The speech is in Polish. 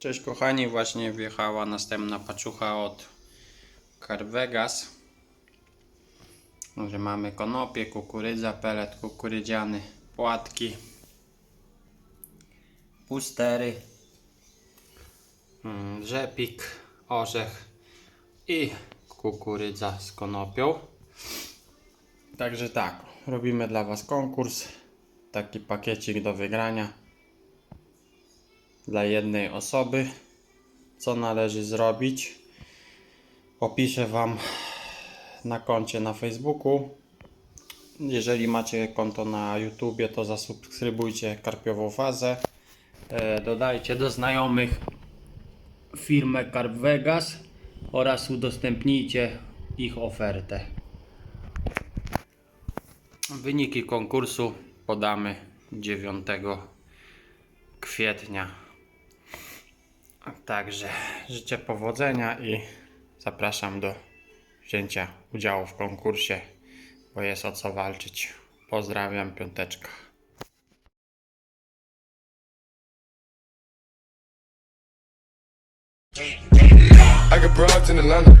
Cześć kochani, właśnie wjechała następna paczucha od Carvegas. Że mamy konopie, kukurydza, pelet kukurydziany, płatki, pustery, mm, rzepik, orzech i kukurydza z konopią. Także tak, robimy dla Was konkurs. Taki pakiecik do wygrania dla jednej osoby. Co należy zrobić? Opiszę Wam na koncie na Facebooku. Jeżeli macie konto na YouTubie, to zasubskrybujcie Karpiową Fazę. E, dodajcie do znajomych firmę Carp Vegas oraz udostępnijcie ich ofertę. Wyniki konkursu podamy 9 kwietnia. Także życzę powodzenia i zapraszam do wzięcia udziału w konkursie, bo jest o co walczyć. Pozdrawiam, piąteczka. I got broads in Atlanta,